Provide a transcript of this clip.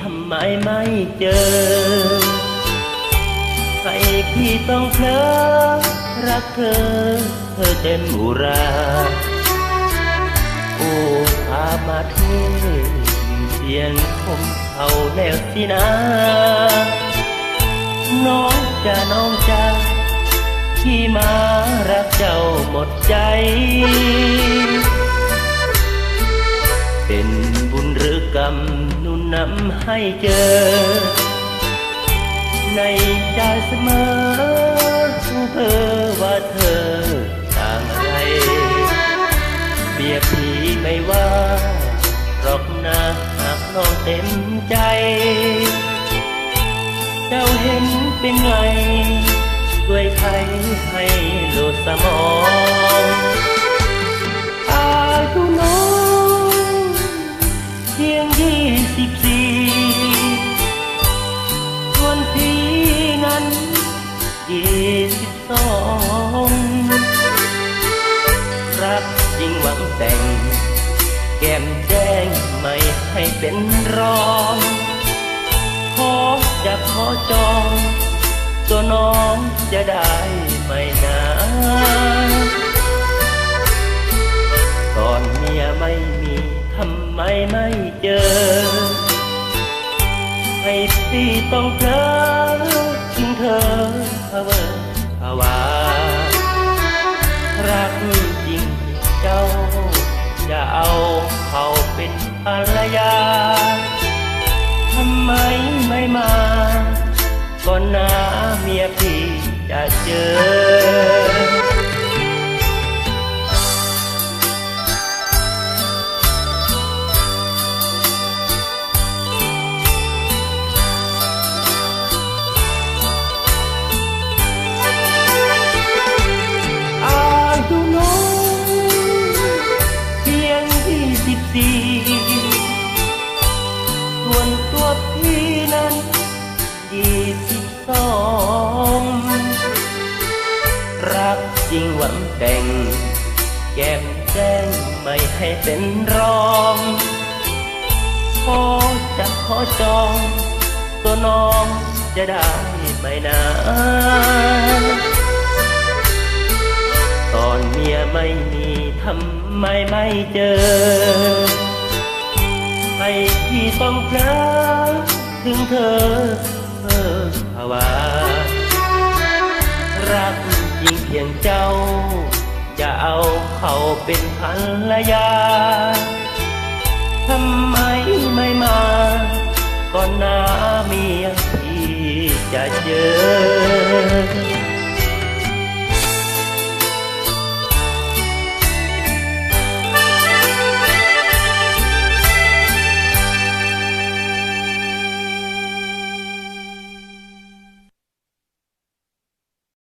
ทำไมไม่เจอให้พี่ต้องเพลอรักเธอ เธอเต็มอุรา โอ้พามาเทเพียงคมเขาแล้วสินะ น้องจะน้องจะที่มารักเจ้าหมดใจ เป็นบุญหรือกรรมนุนนำให้เจอ ในใจเสมอผู้เพ้อว่าเธอต่างไรเบียบพี่ไม่ว่าหรอกนะหากน้องเต็มใจ เจ้าเห็นเป็นไงช่วยไทยให้โลดสมอง ริงหวังแต่ง แก้มแดงไม่ให้เป็นรองขอจะขอจอง ตัวน้องจะได้ไหมนะตอนเมียไม่มีทำไมไม่เจอ ให้พี่ต้องเพลอถึงเธอพะเวอภาวา ภรรยา ทำไมไม่มาก่อนหน้าเมียพี่จะเจอ รักจริงหวังแต่ง แก้มแจ้งไม่ให้เป็นรองขอจะขอจอง ตัวน้องจะได้ไหมนะตอนเมียไม่มีทำไมไม่เจอ ให้พี่ต้องพลอถึงเธอเพ้อภาวารัก จริงเพียงเจ้า จะเอาเขาเป็นภรรยา ทำไมไม่มาก่อนหน้าเมียพี่จะเจอ